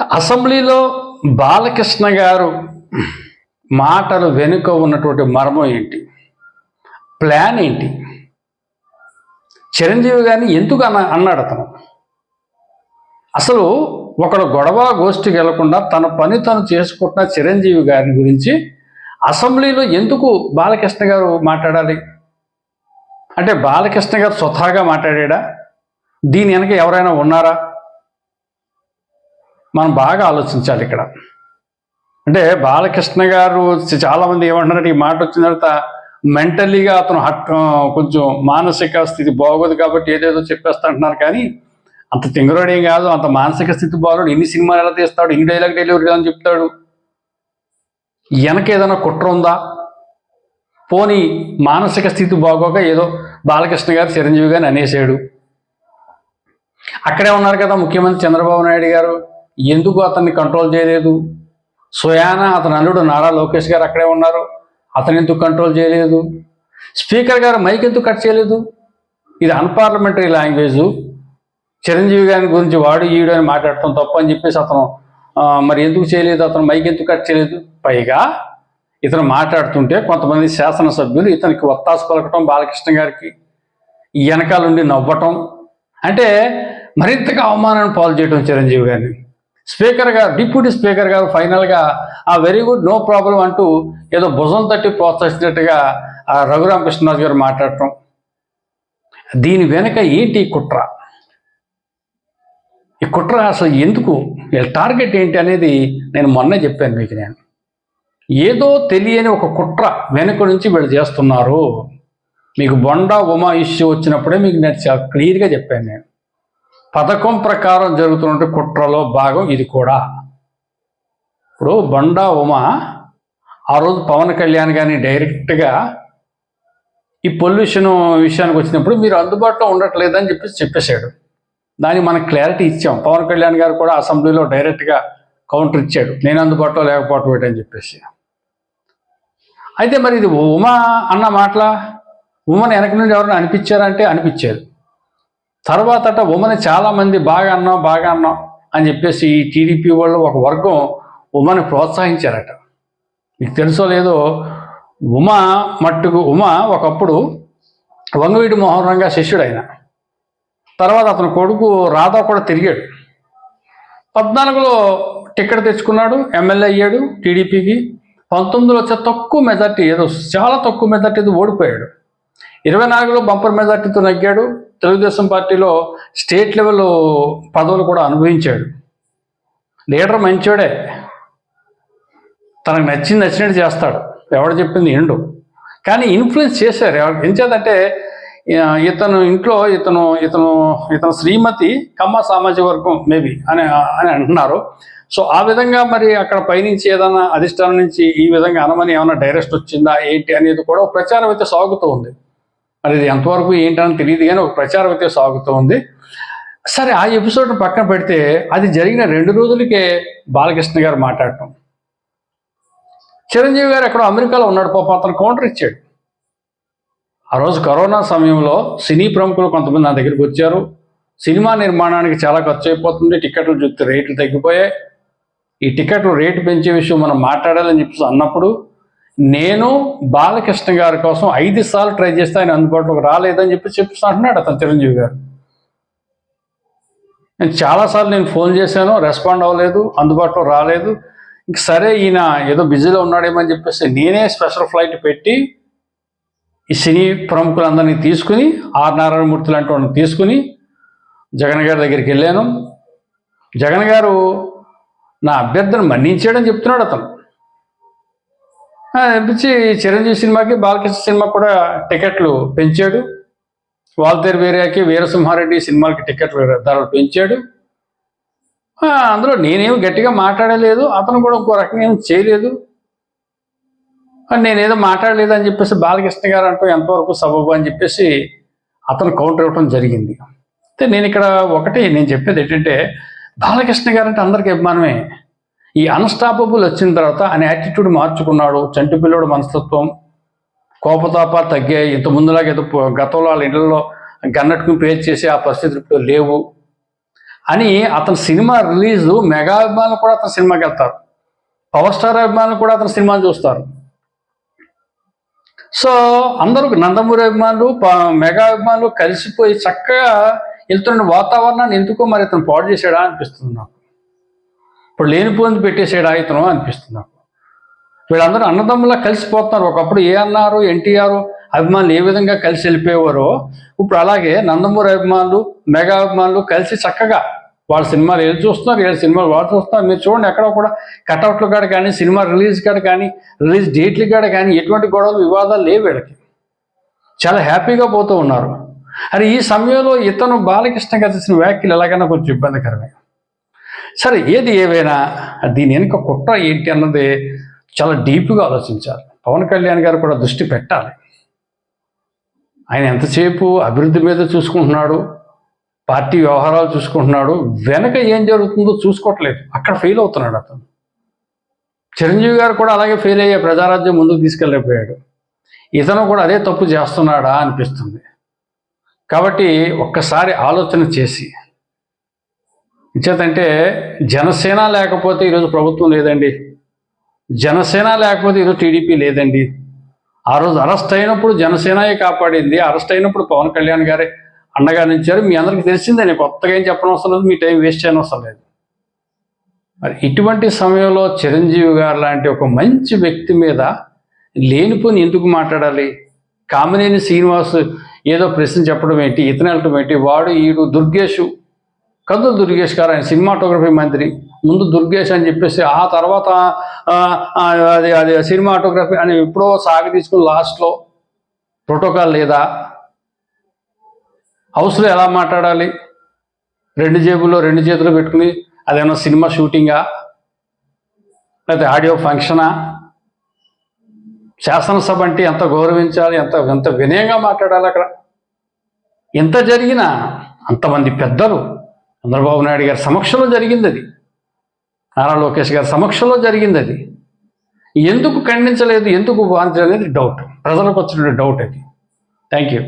అసెంబ్లీలో బాలకృష్ణ గారు మాటలు వెనుక ఉన్నటువంటి మర్మం ఏంటి? ప్లాన్ ఏంటి? చిరంజీవి గారిని ఎందుకు అన్న అన్నాడు అతను? అసలు ఒకడు గొడవ గోష్ఠికి వెళ్ళకుండా తన పని తను చేసుకుంటున్న చిరంజీవి గారిని గురించి అసెంబ్లీలో ఎందుకు బాలకృష్ణ గారు మాట్లాడాలి? అంటే బాలకృష్ణ గారు స్వతహాగా మాట్లాడా దీని వెనక ఎవరైనా ఉన్నారా? మనం బాగా ఆలోచించాలి ఇక్కడ. అంటే బాలకృష్ణ గారు చాలామంది ఏమంటున్నారు ఈ మాట వచ్చిన తర్వాత మెంటలీగా అతను హట్ కొంచెం మానసిక స్థితి బాగోదు కాబట్టి ఏదేదో చెప్పేస్తా అంటున్నారు కానీ అంత తింగరోడేం కాదు అంత మానసిక స్థితి బాగోడు. ఎన్ని సినిమాలు ఎలా తీస్తాడు ఎన్ని డైలాగ్ డెలివరీ అని చెప్తాడు. వెనక ఏదైనా కుట్ర ఉందా? పోనీ మానసిక స్థితి బాగోక ఏదో బాలకృష్ణ గారు చిరంజీవి గారిని అనేసాడు. అక్కడే ఉన్నారు కదా ముఖ్యమంత్రి చంద్రబాబు నాయుడు గారు. ఎందుకు అతన్ని కంట్రోల్ చేయలేదు? స్వయాన అతని అల్లుడు నారా లోకేష్ గారు అక్కడే ఉన్నారు. అతను ఎందుకు కంట్రోల్ చేయలేదు? స్పీకర్ గారు మైక్ ఎందుకు కట్ చేయలేదు? ఇది అన్పార్లమెంటరీ లాంగ్వేజ్ చిరంజీవి గారి గురించి వాడు ఈడు అని మాట్లాడటం తప్పు అని చెప్పేసి అతను మరి ఎందుకు చేయలేదు? అతను మైక్ ఎందుకు కట్ చేయలేదు? పైగా ఇతను మాట్లాడుతుంటే కొంతమంది శాసనసభ్యులు ఇతనికి ఒత్తాసు పలకటం బాలకృష్ణ గారికి వెనకాల నుండి నవ్వటం. అంటే మరింతగా అవమానాన్ని పాలు చేయడం చిరంజీవి గారిని. స్పీకర్ గారు డిప్యూటీ స్పీకర్ గారు ఫైనల్గా ఆ వెరీ గుడ్ నో ప్రాబ్లం అంటూ ఏదో భుజం తట్టి ప్రోత్సహించినట్టుగా ఆ రఘురామకృష్ణరాజు గారు మాట్లాడటం. దీని వెనుక ఏంటి ఈ కుట్ర? ఈ కుట్ర అసలు ఎందుకు? వీళ్ళ టార్గెట్ ఏంటి అనేది నేను మొన్నే చెప్పాను మీకు నేను. ఏదో తెలియని ఒక కుట్ర వెనుక నుంచి వీళ్ళు చేస్తున్నారు. మీకు బొండా ఉమా ఇష్యూ వచ్చినప్పుడే మీకు నేను చాలా క్లియర్గా చెప్పాను నేను. పథకం ప్రకారం జరుగుతున్న కుట్రలో భాగం ఇది కూడా. ఇప్పుడు బండా ఉమా ఆ రోజు పవన్ కళ్యాణ్ గారిని డైరెక్ట్గా ఈ పొల్యూషన్ విషయానికి వచ్చినప్పుడు మీరు అందుబాటులో ఉండట్లేదని చెప్పేసి చెప్పేశాడు. దానికి మనకు క్లారిటీ ఇచ్చాం. పవన్ కళ్యాణ్ గారు కూడా అసెంబ్లీలో డైరెక్ట్గా కౌంటర్ ఇచ్చాడు. నేను అందుబాటులో లేకపోవటం ఏంటని చెప్పేసి. అయితే మరి ఇది ఉమా అన్న మాటల? ఉమను వెనక నుండి ఎవరైనా అనిపించారంటే అనిపించారు. తర్వాత అట ఉమని చాలామంది బాగా అన్నాం బాగా అన్నాం అని చెప్పేసి ఈ టీడీపీ వాళ్ళు ఒక వర్గం ఉమని ప్రోత్సహించారట. మీకు తెలుసో లేదో ఉమ మట్టుకు ఉమ ఒకప్పుడు వంగవీటి మోహన్ రంగా శిష్యుడు ఆయన తర్వాత అతని కొడుకు రాధా కూడా తిరిగాడు. పద్నాలుగులో టికెట్ తెచ్చుకున్నాడు ఎమ్మెల్యే అయ్యాడు టీడీపీకి. పంతొమ్మిదిలో వచ్చే తక్కువ మెజార్టీ ఏదో చాలా తక్కువ మెజార్టీతో ఓడిపోయాడు. ఇరవై నాలుగులో బంపర్ మెజార్టీతో నగ్గాడు. తెలుగుదేశం పార్టీలో స్టేట్ లెవెల్ పదవులు కూడా అనుభవించాడు. లీడర్ మంచోడే. తనకు నచ్చింది నచ్చినట్టు చేస్తాడు. ఎవడు చెప్పింది ఎండు కానీ ఇన్ఫ్లుయెన్స్ చేశారు. ఎవరు ఏం చేద్దంటే ఇతను ఇంట్లో ఇతను ఇతను ఇతను శ్రీమతి కమ్మ సామాజిక వర్గం మేబీ అని అని అంటున్నారు. సో ఆ విధంగా మరి అక్కడ పైనుంచి ఏదైనా అధిష్టానం నుంచి ఈ విధంగా అనమని ఏమైనా డైరెక్ట్ వచ్చిందా ఏంటి అనేది కూడా ప్రచారం అయితే సాగుతూ ఉంది. మరి ఇది ఎంతవరకు ఏంటని తెలియదు కానీ ఒక ప్రచారం అయితే సాగుతూ ఉంది. సరే ఆ ఎపిసోడ్ పక్కన పెడితే అది జరిగిన రెండు రోజులకే బాలకృష్ణ గారు మాట్లాడటం. చిరంజీవి గారు ఎక్కడో అమెరికాలో ఉన్నాడు పాప అతను కౌంటర్ ఇచ్చాడు. ఆ రోజు కరోనా సమయంలో సినీ ప్రముఖులు కొంతమంది నా దగ్గరికి వచ్చారు. సినిమా నిర్మాణానికి చాలా ఖర్చు అయిపోతుంది టికెట్లు చూస్తే రేట్లు తగ్గిపోయాయి. ఈ టికెట్లు రేటు పెంచే విషయం మనం మాట్లాడాలని చెప్పేసి అన్నప్పుడు నేను బాలకృష్ణ గారి కోసం ఐదు సార్లు ట్రై చేస్తే ఆయన అందుబాటులోకి రాలేదని చెప్పి చెప్పి అంటున్నాడు అతను చిరంజీవి గారు. నేను చాలాసార్లు నేను ఫోన్ చేశాను రెస్పాండ్ అవ్వలేదు అందుబాటులో రాలేదు. ఇంక సరే ఈయన ఏదో బిజీలో ఉన్నాడేమని చెప్పేసి నేనే స్పెషల్ ఫ్లైట్ పెట్టి ఈ సినీ ప్రముఖులందరినీ తీసుకుని ఆర్ నారాయణమూర్తి లాంటి వాళ్ళని తీసుకుని జగన్ గారి దగ్గరికి వెళ్ళాను. జగన్ గారు నా అభ్యర్థన మన్నించాడని చెప్తున్నాడు అతను. అనిపించి చిరంజీవి సినిమాకి బాలకృష్ణ సినిమా కూడా టికెట్లు పెంచాడు. వాల్తేరు వేరేకి వీరసింహారెడ్డి సినిమాలకి టికెట్లు ధరలు పెంచాడు. అందులో నేనేం గట్టిగా మాట్లాడలేదు. అతను కూడా ఇంకో రకంగా ఏం చేయలేదు. నేనేదో మాట్లాడలేదు అని చెప్పేసి బాలకృష్ణ గారు అంటూ ఎంతవరకు సబబు అని చెప్పేసి అతను కౌంటర్ ఇవ్వడం జరిగింది. అయితే నేను ఇక్కడ ఒకటి నేను చెప్పేది ఏంటంటే బాలకృష్ణ గారు అంటే అందరికీ అభిమానమే. ఈ అన్స్టాపబుల్ వచ్చిన తర్వాత ఆయన యాటిట్యూడ్ మార్చుకున్నాడు. చంటి పిల్లోడు మనస్తత్వం కోపతాప తగ్గాయి. ఇంత ముందులాగా ఏదో గతంలో వాళ్ళ ఇళ్ళలో గన్నట్టుకుని పేరు చేసి ఆ పరిస్థితులు లేవు. అని అతని సినిమా రిలీజ్ మెగా అభిమానులు కూడా అతని సినిమాకి వెళ్తారు. పవర్ స్టార్ అభిమానులు కూడా అతని సినిమాని చూస్తారు. సో అందరూ నందమూరి అభిమానులు మెగా అభిమానులు కలిసిపోయి చక్కగా వెళ్తున్న వాతావరణాన్ని ఎందుకో మరి అతను పాడు చేశాడా అనిపిస్తుంది నాకు. ఇప్పుడు లేనిపోయింది పెట్టేసాడు ఇతను అనిపిస్తుంది. నాకు వీళ్ళందరూ అన్నదమ్ములా కలిసిపోతున్నారు. ఒకప్పుడు ఏ అన్నారు ఎన్టీఆర్ అభిమానులు ఏ విధంగా కలిసి వెళ్ళిపోయేవారో ఇప్పుడు అలాగే నందమూరి అభిమానులు మెగా అభిమానులు కలిసి చక్కగా వాళ్ళ సినిమాలు ఏది చూస్తున్నారు వీళ్ళ సినిమాలు వాళ్ళు చూస్తున్నారు మీరు చూడండి ఎక్కడ కూడా కటౌట్లు కాడ కానీ సినిమా రిలీజ్ కాడ కానీ రిలీజ్ డేట్ల కాడ కానీ ఎటువంటి గొడవలు వివాదాలు లేవు వీళ్ళకి. చాలా హ్యాపీగా పోతూ ఉన్నారు. అరే ఈ సమయంలో ఇతను బాలకృష్ణ గారు చేసిన వ్యాఖ్యలు ఎలాగైనా కొంచెం ఇబ్బందికరమే. సరే ఏది ఏవైనా దీని వెనుక కుట్ర ఏంటి అన్నది చాలా డీప్గా ఆలోచించాలి. పవన్ కళ్యాణ్ గారు కూడా దృష్టి పెట్టాలి. ఆయన ఎంతసేపు అభివృద్ధి మీద చూసుకుంటున్నాడు పార్టీ వ్యవహారాలు చూసుకుంటున్నాడు వెనక ఏం జరుగుతుందో చూసుకోవట్లేదు. అక్కడ ఫెయిల్ అవుతున్నాడు అతను. చిరంజీవి గారు కూడా అలాగే ఫెయిల్ అయ్యే ప్రజారాజ్యం ముందుకు తీసుకెళ్ళిపోయాడు. ఇతను కూడా అదే తప్పు చేస్తున్నాడా అనిపిస్తుంది. కాబట్టి ఒక్కసారి ఆలోచన చేసి ఇచ్చేదంటే జనసేన లేకపోతే ఈరోజు ప్రభుత్వం లేదండి. జనసేన లేకపోతే ఈరోజు టీడీపీ లేదండి. ఆ రోజు అరెస్ట్ అయినప్పుడు జనసేనయే కాపాడింది. అరెస్ట్ అయినప్పుడు పవన్ కళ్యాణ్ గారే అండగా నిలిచారు మీ అందరికీ తెలిసిందే నేను కొత్తగా ఏం చెప్పడం అవసరం లేదు మీ టైం వేస్ట్ చేయడం అవసరం లేదు. మరి ఇటువంటి సమయంలో చిరంజీవి గారు లాంటి ఒక మంచి వ్యక్తి మీద లేనిపోని ఎందుకు మాట్లాడాలి? కామినేని శ్రీనివాస్ ఏదో ప్రశ్న చెప్పడం ఏంటి ఇతను వెళ్ళటం ఏంటి? వాడు ఈడు దుర్గేషు కందులు దుర్గేష్ గారు ఆయన సినిమాటోగ్రఫీ మంత్రి. ముందు దుర్గేష్ అని చెప్పేసి ఆ తర్వాత అది అది సినిమాటోగ్రఫీ అని ఎప్పుడో సాగి తీసుకుని లాస్ట్లో ప్రోటోకాల్ లేదా? హౌస్లో ఎలా మాట్లాడాలి? రెండు జేబుల్లో రెండు చేతులు పెట్టుకుని అదేమన్నా సినిమా షూటింగా? లేకపోతే ఆడియో ఫంక్షనా? శాసనసభ అంటే ఎంత గౌరవించాలి? ఎంత ఎంత వినయంగా మాట్లాడాలి అక్కడ? ఎంత జరిగినా అంతమంది పెద్దలు చంద్రబాబు నాయుడు గారి సమక్షంలో జరిగింది అది. నారా లోకేష్ గారి సమక్షంలో జరిగింది అది. ఎందుకు ఖండించలేదు ఎందుకు వాంచలేదు అనేది డౌట్ ప్రజలకు వచ్చిన డౌట్ అది. Thank you